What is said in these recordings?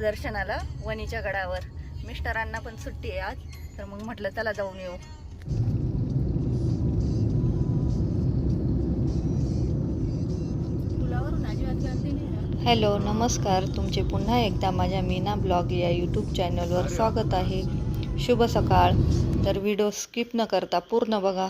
दर्शनाला वणीच्या गडावर. मिस्टरांना पण सुट्टी आहे आज तर मग म्हटलं चला जाऊन येऊ. हॅलो नमस्कार. तुमचे पुन्हा एकदा माझ्या मीना ब्लॉग या यूट्यूब चॅनलवर स्वागत आहे. शुभ सकाळ. तर व्हिडिओ स्किप न करता पूर्ण बघा.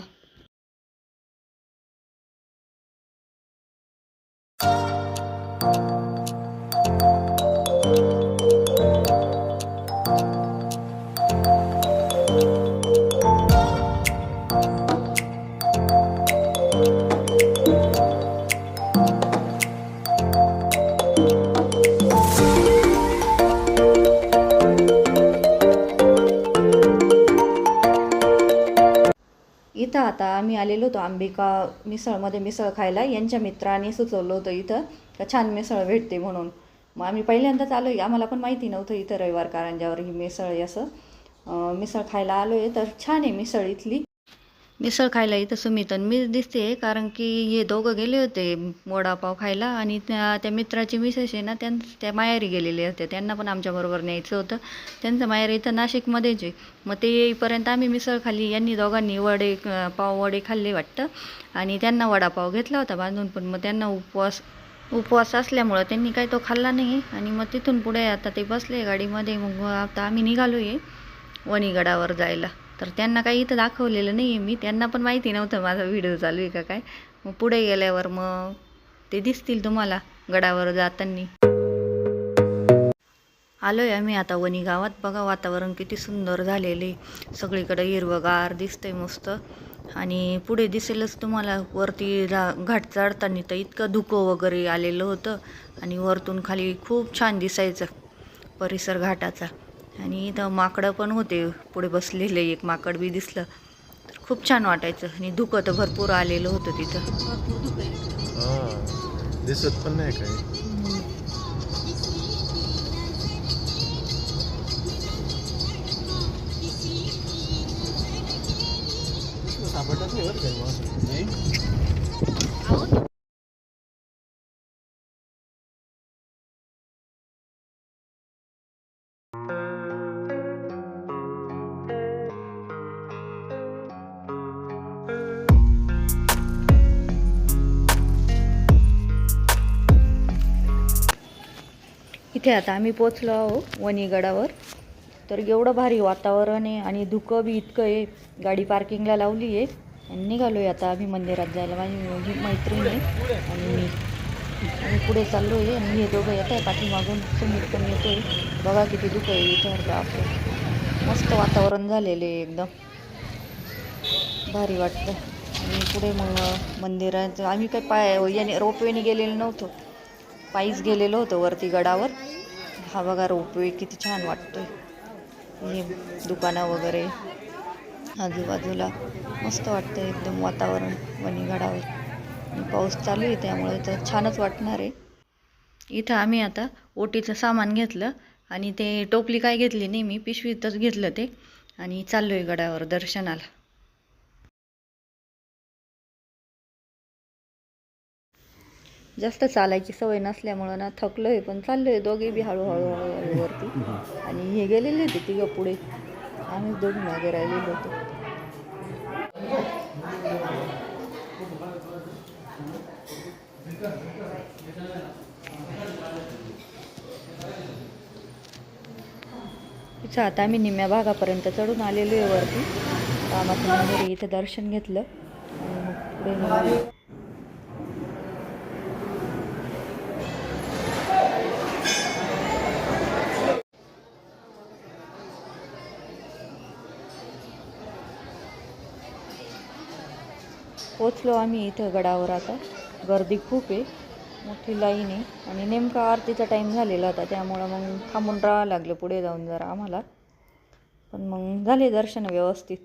इथं आता आम्ही आलेलो होतो अंबिका मिसळमध्ये मिसळ खायला. यांच्या मित्राने सुचवलं होतं इथं का छान मिसळ भेटते म्हणून. मग आम्ही पहिल्यांदाच आलो आहे आम्हाला पण माहिती नव्हतं इथं रविवार कारंजावर ही मिसळ असं. मिसळ खायला आलो आहे तर छान आहे मिसळ इथली. मिसळ खायला इथं सुमित आणि दिसते कारण की हे दोघं गेले होते वडापाव खायला आणि त्या त्या मित्राची मिसेस आहे ना त्यां त्या मायारी गेलेले होते. त्यांना पण आमच्याबरोबर न्यायचं होतं. त्यांचं मायारी इथं नाशिकमध्येच आहे. मग ते येईपर्यंत आम्ही मिसळ खाल्ली. यांनी दोघांनी वडे पाव वडे खाल्ले वाटतं. आणि त्यांना वडापाव घेतला होता बांधून पण. मग त्यांना उपवास उपवास असल्यामुळं त्यांनी काही तो खाल्ला नाही. आणि मग तिथून पुढे आता ते बसले गाडीमध्ये. मग आता आम्ही निघालो आहे वणीगडावर जायला. तर त्यांना काही इथं दाखवलेलं नाही आहे मी. त्यांना पण माहिती नव्हतं माझा व्हिडिओ चालू आहे का काय. मग पुढे गेल्यावर मग ते दिसतील तुम्हाला गडावर जाताना. आलो आहे आम्ही आता वणी गावात. बघा वातावरण किती सुंदर झालेले सगळीकडे हिरवगार दिसतंय मस्त. आणि पुढे दिसेलच तुम्हाला वरती रा घाट चढताना तर इतकं धुकं वगैरे आलेलं होतं. आणि वरतून खाली खूप छान दिसायचं परिसर घाटाचा. आणि इथं माकडं पण होते. पुढे बसलेले एक माकड बी दिसलं. तर खूप छान वाटायचं. आणि धुकं तर भरपूर आलेलं होतं तिथं. हा दिसत पण नाही काही. सापडत नाही इथे आता आम्ही पोचलो आहो वणीगडावर. तर एवढं भारी वातावरण आहे आणि धुकं बी इतकं आहे. गाडी पार्किंगला लावली आहे. आणि निघालो आहे आता आम्ही मंदिरात जायला. माझी माझी मैत्रीण आहे. आणि मी आम्ही पुढे चाललो आहे आणि हे दोघं येत आहे पाठीमागून. सुमित पण येतो आहे बघा किती धुकं आहे इथं. आपलं मस्त वातावरण झालेलं आहे एकदम. भारी वाटतं. आणि पुढे मग मंदिरात आम्ही काय पाय याने रोपवेने गेलेलो नव्हतो. पायीच गेलेलो होतो वरती गडावर. हा बघा रोपवे किती छान वाटतोय. हे दुकानं वगैरे. आजूबाजूला मस्त वाटतं एकदम वातावरण वणी गडावर आणि पाऊस चालू आहे त्यामुळे तर छानच वाटणार आहे. इथं आम्ही आता ओटीचं सामान घेतलं आणि ते टोपली काय घेतली नाही मी पिशवीतच घेतलं ते. आणि चाललो आहे गडावर दर्शनाला. जास्त चालायची सवय नसल्यामुळं ना थकलो आहे पण चाललो आहे दोघे बी हळूहळू हळूहळू वरती. आणि हे गेलेले होते तिघं पुढे. आम्ही दोघी मागे राहिलेलो होतो. तिथं आता आम्ही निम्म्या भागापर्यंत चढून आलेलो आहे वरती. रामाचं मंदिर इथं दर्शन घेतलं. आणि पुढे पोचलो आम्ही इथं गडावर आता. गर्दी खूप आहे. मोठी लाईन आहे. आणि नेमका आरतीचा टाईम झालेला होता. त्यामुळं मग थांबून राहावं लागलं पुढे जाऊन जरा आम्हाला. पण मग झाले दर्शन व्यवस्थित.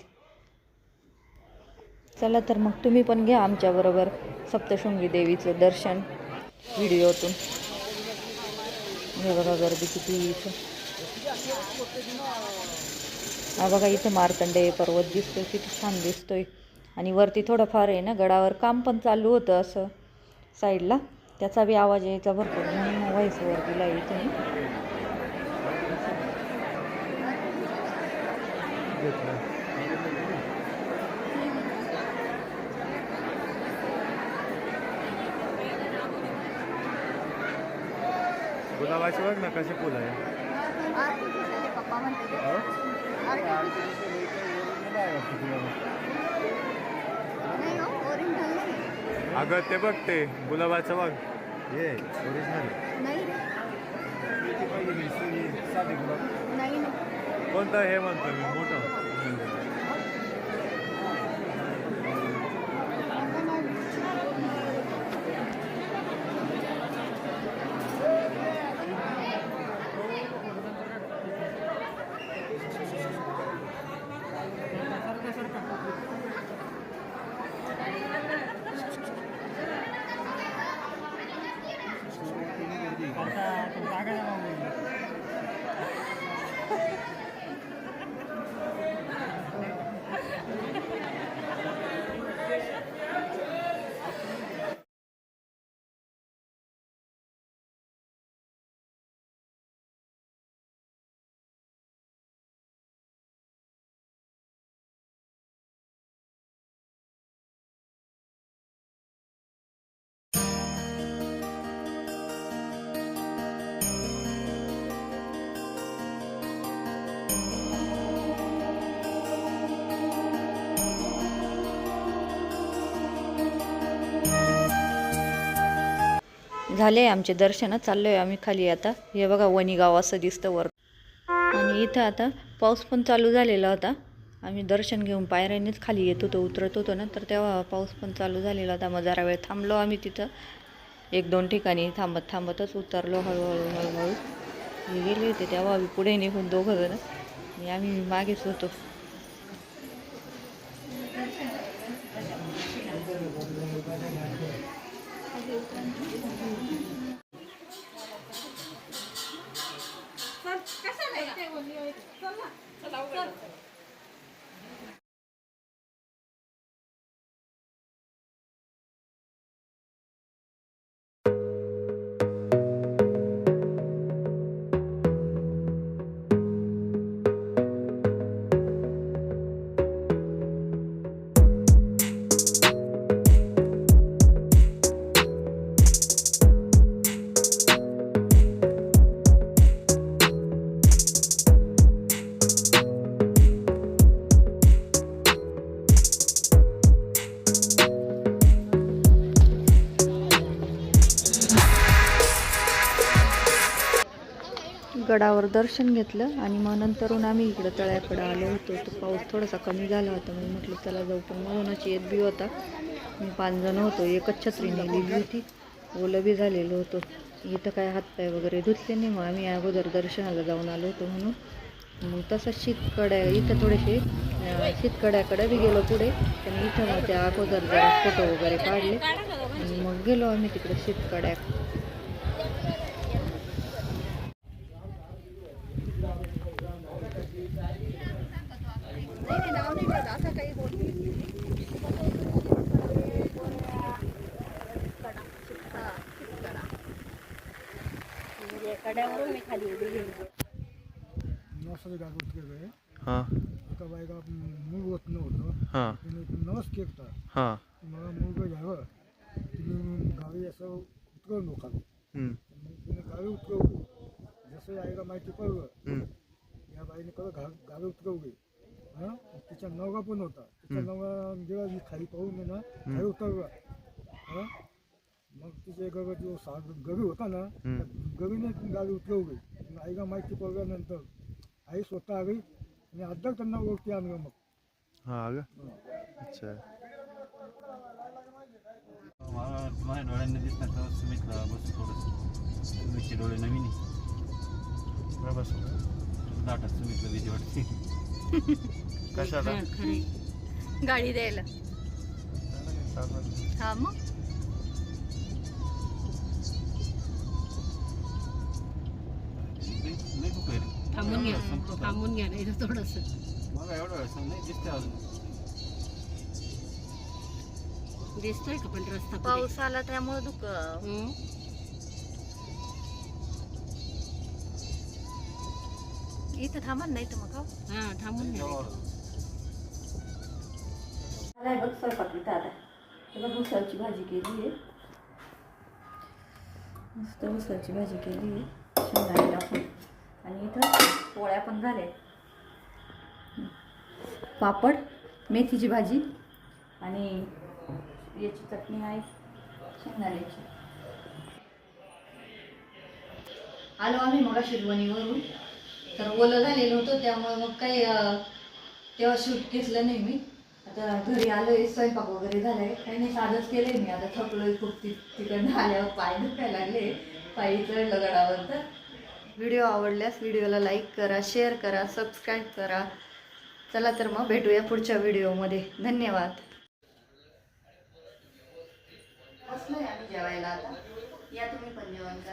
चला तर मग तुम्ही पण घ्या आमच्याबरोबर सप्तशृंगी देवीचं दर्शन व्हिडिओतून. हे बघा गर्दी किती इथं. हा बघा इथं मार्कंडेय पर्वत दिसतोय किती छान दिसतोय. आणि वरती थोडंफार आहे ना गडावर काम पण चालू होतं असं साईडला. त्याचा बी आवाज यायचा भरपूर. म्हणून व्हाईस वर दिला इथे गुलाबाचे बघ ना कसे फुलं आहे पप्पा म्हणते ते. हो? नाही हो, original नाही. अगं ते बघ ते गुलाबाचं बघ. ये ओरिजिनल नाही रे. नाही नाही. कोणतं हे म्हणतो मी मोठं? झाले आमचे दर्शन चाललो आहे आम्ही खाली आता. हे बघा वणी गाव असं दिसतं वर. आणि इथं आता पाऊस पण चालू झालेला होता. आम्ही दर्शन घेऊन पायऱ्यानेच खाली येत होतो उतरत होतो ना. तर तेव्हा पाऊस पण चालू झालेला होता. मग जरा वेळ थांबलो आम्ही तिथं. एक दोन ठिकाणी थांबत थांबतच उतरलो हळूहळू हळूहळू. गेले होते तेव्हा आम्ही पुढे निघून दोघं जण. आणि आम्ही मागेच होतो. गडावर दर्शन घेतलं आणि मग नंतरून आम्ही इकडं तळ्याकडं आलो होतो. तो पाऊस थोडासा कमी झाला होता मी म्हटलं चला जाऊ. पण म्हणूनच येत बी होता. मी पाच जण होतो. एकच छत्री नेलेली होती. ओलं बी झालेलं होतं. इथं काय हातपाय वगैरे धुतले नाही. मग आम्ही अगोदर दर्शनाला जाऊन आलो होतो म्हणून. मग तसंच शीतकड्या इथं थोडेसे शीतकड्याकडे बी गेलो पुढे. पण इथं मग त्या अगोदर जरा फोटो वगैरे काढले. आणि मग गेलो आम्ही तिकडे शीतकड्या नाही, नाही, नाव नाही ठेवलं. असं काही बोल. हा, कडा. म्हणजे कड्यावरून मी खाली उभी गेली नवसाचं गाव उतरलं हां. एका बायका मूग होत नव्हतं. हां. तिने नवस केलं हां. मला मूग घ्यावं. तिने गावी असं उतरवलं लोकांना. तिने गावी उतरवली. जसं आईला माहिती पडलं हम्म, या बाईने परत घा गावी उतरवली. हां? तिचा नवरा पण होता. तिचा नवरा जेव्हा मी खाली पाहून आहे ना खाली उतरला. हां? मग तिचे गरज जो सा गरी होता ना हम्म. त्या गरीने गावी उतरवली मग आईला माहिती पडल्यानंतर आई स्वतः आली आणि अद्दल त्यांना वरती आणलं मग. हां अगं अच्छा. मला माझ्या डोळ्यांना दिसणार तर सुमितला बस थोडंसं. सुमितचे डोळे नवीन आहे बस. दाटात सुमितला भीती वाटते. कशाला? गाडी द्यायला. हा मग? थांबून घ्या. थांबून घ्या ना नाही थोडस. दिसतोय का पण रस्ता पाऊस आला त्यामुळे दुख इथं थांबा नाही तर मग. हा थांबून घ्या. बघ स्वयंपाक दादा बघ उसळची भाजी केली आहे. मस्त उसळची भाजी केली आहे. शेंगायला आणि इथं पोळ्या पण झाल्या. पापड मेथीची भाजी आणि याची चटणी आहे. शेंगदाण्याची. आलो आम्ही मग शिरवणीवरून तर ओलं झालेलं होतं त्यामुळे मग काही तेव्हा शूट घेतलं नाही मी. आता घरी आलोय स्वयंपाक वगैरे झालाय. काही नाही साधंच केलंय मी. आता थकलोय खूप ति तिकडनं आल्यावर पाय दुखायला लागले. पायी चढलं गडावर तर. व्हिडिओ आवडल्यास व्हिडिओला लाईक करा शेअर करा सबस्क्राईब करा. चला तर मग भेटूया पुढच्या व्हिडिओमध्ये धन्यवाद. बसलोय आम्ही जेवायला आता. या तुम्ही पण जेवण करा.